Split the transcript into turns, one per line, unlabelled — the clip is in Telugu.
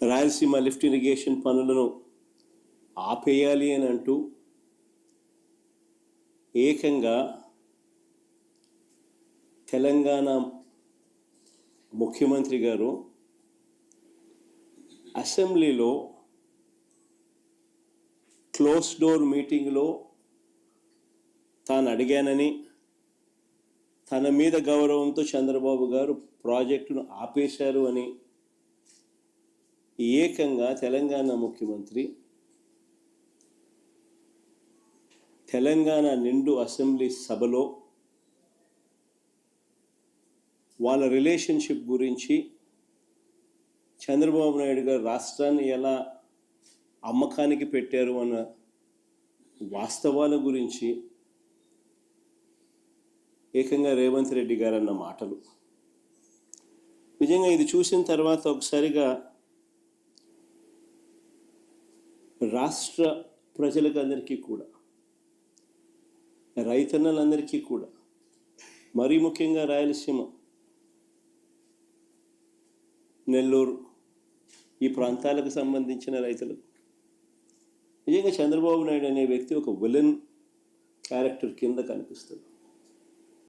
రాయలసీమ లిఫ్ట్ ఇరిగేషన్ పనులను ఆపేయాలి అని అంటూ ఏకంగా తెలంగాణ ముఖ్యమంత్రి గారు అసెంబ్లీలో క్లోజ్ డోర్ మీటింగ్లో తాను అడిగానని తన మీద గౌరవంతో చంద్రబాబు గారు ప్రాజెక్టును ఆపేశారు అని ఏకంగా తెలంగాణ ముఖ్యమంత్రి తెలంగాణ నిండు అసెంబ్లీ సభలో వాళ్ళ రిలేషన్షిప్ గురించి చంద్రబాబు నాయుడు గారు రాష్ట్రాన్ని ఎలా అమ్మకానికి పెట్టారు అన్న వాస్తవాల గురించి ఏకంగా రేవంత్ రెడ్డి గారు అన్న మాటలు. నిజంగా ఇది చూసిన తర్వాత ఒకసారిగా రాష్ట్ర ప్రజలకు అందరికీ కూడా రైతన్నలందరికీ కూడా మరీ ముఖ్యంగా రాయలసీమ నెల్లూరు ఈ ప్రాంతాలకు సంబంధించిన రైతులు. నిజంగా చంద్రబాబు నాయుడు అనే వ్యక్తి ఒక విలన్ క్యారెక్టర్ కింద కనిపిస్తుంది